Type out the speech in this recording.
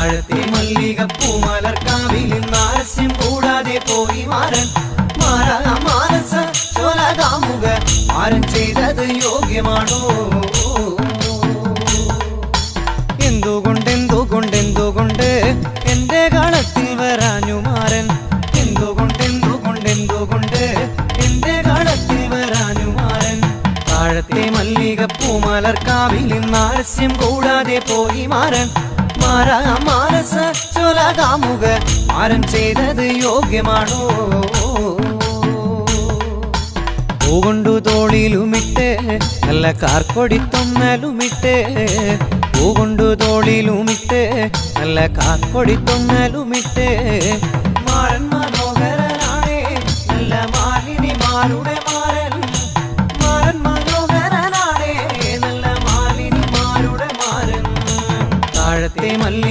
താഴത്തെ മല്ലികപ്പൂ മലർക്കാവിൽ നാരസ്യം കൂടാതെ പോയി മാറൻ. മാറാ മാനസ ചോല കാമുക മാരൻ ചെയ്തത് യോഗ്യമാണോ? എന്തുകൊണ്ട് എന്തുകൊണ്ട് എന്തുകൊണ്ട് എന്റെ കളത്തിൽ വരാഞ്ഞു മാരൻ എന്തുകൊണ്ട് എന്തുകൊണ്ട് എന്തുകൊണ്ട് എന്റെ വരാഞ്ഞു മാരൻ താഴത്തെ മല്ലികപ്പൂ മലർക്കാവിൽ നാരസ്യം കൂടാതെ പോയി മാരൻ മാറാ മാനസ ചൊലകാമുക മാരൻ ചെയ്തത് യോഗ്യമാണോ? പൂകൊണ്ടു തോളിലുമിട്ട് നല്ല കാർക്കൊടിത്തൊന്നലുമിട്ട്. പൂകൊണ്ടു തോളിലുമിട്ട് നല്ല കാർക്കൊടിത്തൊന്നലുമിട്ട്. മാറൻ മനോഹരനാണേ നല്ല മാലിനിമാരുടെ മാരൻ മാറൻ താഴത്തെ മല്ലി